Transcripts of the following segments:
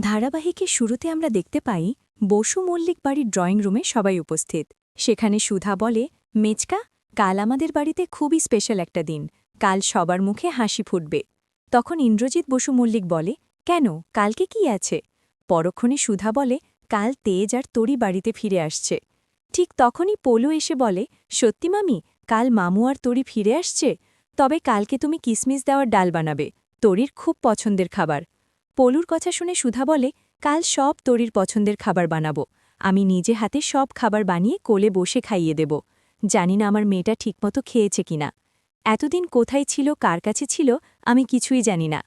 ধারাবাহিকের শুরুতে আমরা দেখতে পাই বসু মল্লিক বাড়ির ড্রয়িং রুমে সবাই উপস্থিত। সেখানে সুধা বলে, মেচকা, কাল আমাদের বাড়িতে খুবই স্পেশাল একটা দিন। কাল সবার মুখে হাসি ফুটবে। তখন ইন্দ্রজিৎ বসু মল্লিক বলে, কেন? কালকে কি আছে? পরক্ষণে সুধা বলে, কাল তেজ আর তরি বাড়িতে ফিরে আসছে। ঠিক তখনই পোলু এসে বলে, সত্যি মামি, কাল মামু আর তরি ফিরে আসছে? তবে কালকে তুমি কিসমিস দেওয়ার ডাল বানাবে। তরির খুব পছন্দের খাবার। পলুর কথা শুনে সুধা বলে, কাল সব তরির পছন্দের খাবার বানাবো। আমি নিজে হাতে সব খাবার বানিয়ে কোলে বসে খাইয়ে দেব। জানি না আমার মেয়েটা ঠিকমতো খেয়েছে কিনা। এতদিন কোথায় ছিল, কার কাছে ছিল, আমি কিছুই জানি না।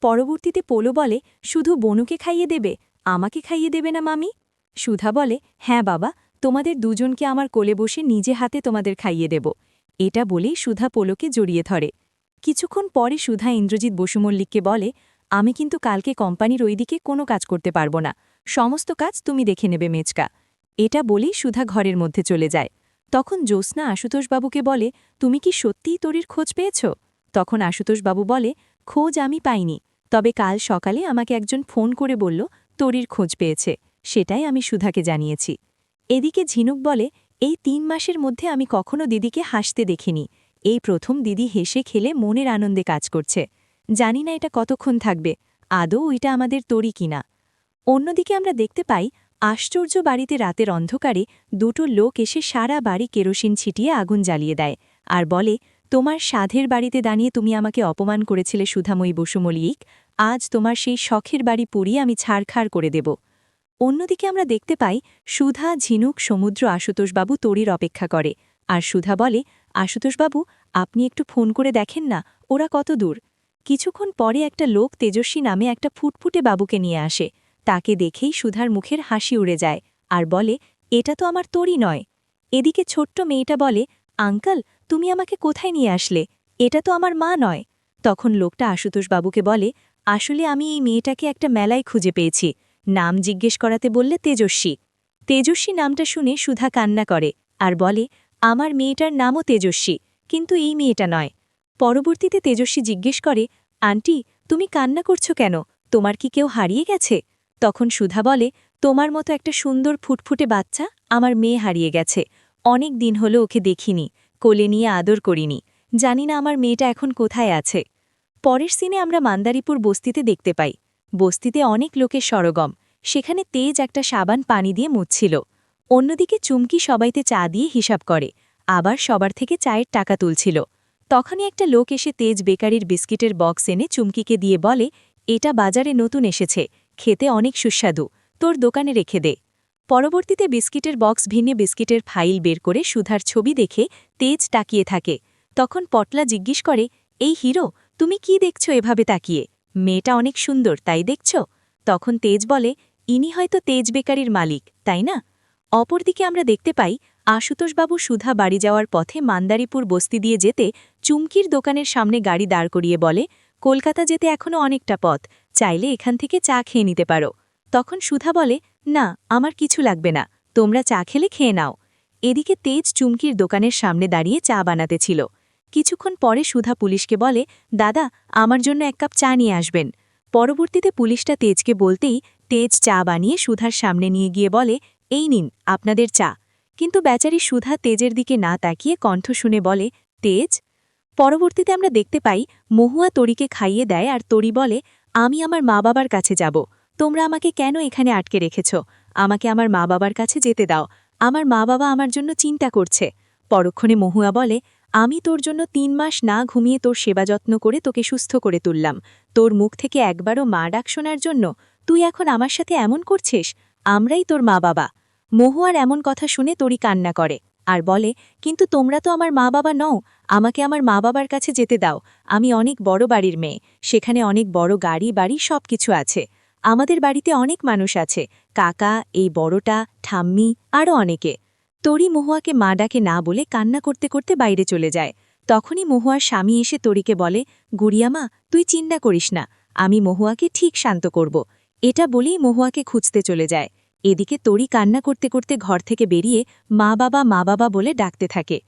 পরবর্তীতে পোলো বলে, শুধু বনুকে খাইয়ে দেবে? আমাকে খাইয়ে দেবে না মামি? সুধা বলে হ্যাঁ বাবা, তোমাদের দুজনকে আমার কোলে বসে নিজে হাতে তোমাদের খাইয়ে দেব। এটা বলেই সুধা পোলোকে জড়িয়ে ধরে। কিছুক্ষণ পরে সুধা ইন্দ্রজিৎ বসুমল্লিককে বলে আমি কিন্তু কালকে কোম্পানির ওইদিকে কোনো কাজ করতে পারব না। সমস্ত কাজ তুমি দেখে নেবে মেচকা এটা বলেই সুধা ঘরের মধ্যে চলে যায়। তখন জ্যোৎস্না আশুতোষবাবুকে বলে, তুমি কি সত্যিই তরির খোঁজ পেয়েছ? তখন আশুতোষবাবু বলে, খোঁজ আমি পাইনি। তবে কাল সকালে আমাকে একজন ফোন করে বলল, তরির খোঁজ পেয়েছে। সেটাই আমি সুধাকে জানিয়েছি। এদিকে ঝিনুক বলে, এই তিন মাসের মধ্যে আমি কখনো দিদিকে হাসতে দেখিনি। এই প্রথম দিদি হেসে খেলে মনের আনন্দে কাজ করছে। জানি না এটা কতক্ষণ থাকবে, আদৌ ওইটা আমাদের তরি কিনা অন্যদিকে আমরা দেখতে পাই, আশ্চর্য বাড়িতে রাতের অন্ধকারে দুটো লোক এসে সারা বাড়ি কেরোসিন ছিটিয়ে আগুন জ্বালিয়ে দেয় আর বলে, তোমার সাধের বাড়িতে দাঁড়িয়ে তুমি আমাকে অপমান করেছিলে সুধাময়ী বসুমলিক, আজ তোমার সেই শখের বাড়ি পুড়িয়ে আমি ছাড়খাড় করে দেব। অন্যদিকে আমরা দেখতে পাই, সুধা, ঝিনুক, সমুদ্র আশুতোষবাবু তরির অপেক্ষা করে। আর সুধা বলে, আশুতোষবাবু, আপনি একটু ফোন করে দেখেন না, ওরা কত দূর? কিছুক্ষণ পরে একটা লোক তেজস্বী নামে একটা ফুটফুটে বাবুকে নিয়ে আসে। তাকে দেখেই সুধার মুখের হাসি উড়ে যায় আর বলে, এটা তো আমার তরি নয়। এদিকে ছোট্ট মেয়েটা বলে, আঙ্কাল, তুমি আমাকে কোথায় নিয়ে আসলে? এটা তো আমার মা নয়। তখন লোকটা আশুতোষবাবুকে বলে, আসলে আমি এই মেয়েটাকে একটা মেলায় খুঁজে পেয়েছি। নাম জিজ্ঞেস করাতে বললে তেজস্বী। তেজস্বী নামটা শুনে সুধা কান্না করে আর বলে, আমার মেয়েটার নামও তেজস্বী, কিন্তু এই মেয়েটা নয়। পরবর্তীতে তেজস্বী জিজ্ঞেস করে, আন্টি, তুমি কান্না করছ কেন? তোমার কি কেউ হারিয়ে গেছে? তখন সুধা বলে, তোমার মতো একটা সুন্দর ফুটফুটে বাচ্চা আমার মেয়ে হারিয়ে গেছে। অনেক দিন হলো ওকে দেখিনি, কোলে নিয়ে আদর করিনি। জানি না আমার মেয়েটা এখন কোথায় আছে। পরের সিনে আমরা মান্দারিপুর বস্তিতে দেখতে পাই। বস্তিতে অনেক লোকের সরগম। সেখানে তেজ একটা সাবান পানি দিয়ে মুছছিল। অন্যদিকে চুমকি সবাইতে চা দিয়ে হিসাব করে। আবার সবার থেকে চায়ের টাকা তুলছিল। তখনই একটা লোক এসে তেজ বেকারির বিস্কিটের বক্স এনে চুমকিকে দিয়ে বলে, এটা বাজারে নতুন এসেছে, খেতে অনেক সুস্বাদু, তোর দোকানে রেখে দে। পরবর্তীতে বিস্কিটের বক্স ভিন্নে বিস্কিটের ফাইল বের করে সুধার ছবি দেখে তেজ তাকিয়ে থাকে। তখন পটলা জিজ্ঞেস করে, এই হিরো, তুমি কি দেখছ এভাবে তাকিয়ে? মেয়েটা অনেক সুন্দর, তাই দেখছ? তখন তেজ বলে, ইনি হয়তো তেজ বেকারির মালিক, তাই না? অপরদিকে আমরা দেখতে পাই আশুতোষবাবু সুধা বাড়ি যাওয়ার পথে মান্দারিপুর বস্তি দিয়ে যেতে চুমকির দোকানের সামনে গাড়ি দাঁড় করিয়ে বলে, কলকাতা যেতে এখনও অনেকটা পথ, চাইলে এখান থেকে চা খেয়ে নিতে পারো। তখন সুধা বলে, না, আমার কিছু লাগবে না, তোমরা চা খেলে খেয়ে নাও। এদিকে তেজ চুমকির দোকানের সামনে দাঁড়িয়ে চা বানাতে ছিল। কিছুক্ষণ পরে সুধা পুলিশকে বলে, দাদা, আমার জন্য এক কাপ চা নিয়ে আসবেন। পরবর্তীতে পুলিশটা তেজকে বলতেই তেজ চা বানিয়ে সুধার সামনে নিয়ে গিয়ে বলে, এই নিন, আপনাদের চা। কিন্তু বেচারি সুধা তেজের দিকে না তাকিয়ে কণ্ঠ শুনে বলে, তেজ, পরবর্তীতে আমরা দেখতে পাই মহুয়া তরিকে খাইয়ে দেয় আর তরি বলে, আমি আমার মা বাবার কাছে যাব। তোমরা আমাকে কেন এখানে আটকে রেখেছ? আমাকে আমার মা বাবার কাছে যেতে দাও। আমার মা বাবা আমার জন্য চিন্তা করছে পরক্ষণে মহুয়া বলে, আমি তোর জন্য তিন মাস না ঘুমিয়ে তোর সেবা যত্ন করে তোকে সুস্থ করে তুললাম। তোর মুখ থেকে একবারও মা ডাক শোনার জন্য তুই এখন আমার সাথে এমন করছিস? আমরাই তোর মা বাবা। মহুয়ার এমন কথা শুনে তরি কান্না করে আর বলে, কিন্তু তোমরা তো আমার মা বাবা নও, আমাকে আমার মা বাবার কাছে যেতে দাও। আমি অনেক বড় বাড়ির মেয়ে, সেখানে অনেক বড় গাড়ি, বাড়ি সব কিছু আছে। আমাদের বাড়িতে অনেক মানুষ আছে, কাকা, এই বড়টা, ঠাম্মি আরও অনেকে। তরি মহুয়াকে মা ডাকে না বলে কান্না করতে করতে বাইরে চলে যায়। তখনই মহুয়ার স্বামী এসে তরিকে বলে গুড়িয়ামা তুই চিন্তা করিস না, আমি মহুয়াকে ঠিক শান্ত করব। এটা বলেই মহুয়াকে খুঁজতে চলে যায়। এদিকে তরি কান্না করতে করতে ঘর থেকে বেরিয়ে মা বাবা মা বাবা বলে ডাকতে থাকে।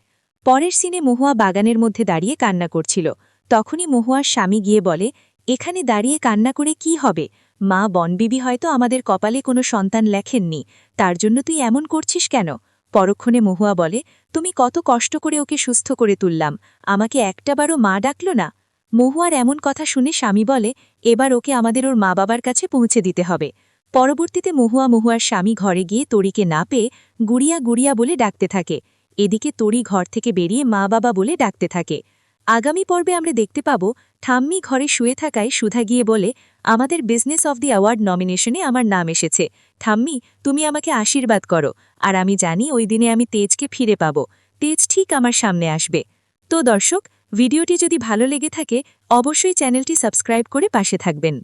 পরের সিনে মহুয়া বাগানের মধ্যে দাঁড়িয়ে কান্না করছিল। তখনই মহুয়ার স্বামী গিয়ে বলে, এখানে দাঁড়িয়ে কান্না করে কি হবে? মা বনবিবি হয়তো আমাদের কপালে কোনো সন্তান লেখেননি। তার জন্য তুই এমন করছিস কেন? পরক্ষণে মহুয়া বলে, তুমি কত কষ্ট করে ওকে সুস্থ করে তুললাম। আমাকে একটাবারও মা ডাকল না? মহুয়ার এমন কথা শুনে স্বামী বলে, এবার ওকে আমাদের ওর মা বাবার কাছে পৌঁছে দিতে হবে। পরবর্তীতে মহুয়া মহুয়ার স্বামী ঘরে গিয়ে তরিকে না পেয়ে গুড়িয়া গুড়িয়া বলে ডাকতে থাকে। এদিকে তরি ঘর থেকে বেরিয়ে মা বাবা বলে ডাকতে থাকে। আগামী পর্বে আমরা দেখতে পাব, ঠাম্মি ঘরে শুয়ে থাকায় সুধা গিয়ে বলে, আমাদের বিজনেস অব দি অ্যাওয়ার্ড নমিনেশনে আমার নাম এসেছে। ঠাম্মি, তুমি আমাকে আশীর্বাদ করো, আর আমি জানি ওই দিনে আমি তেজকে ফিরে পাব। তেজ ঠিক আমার সামনে আসবে। তো দর্শক, ভিডিওটি যদি ভালো লেগে থাকে, অবশ্যই চ্যানেলটি সাবস্ক্রাইব করে পাশে থাকবেন।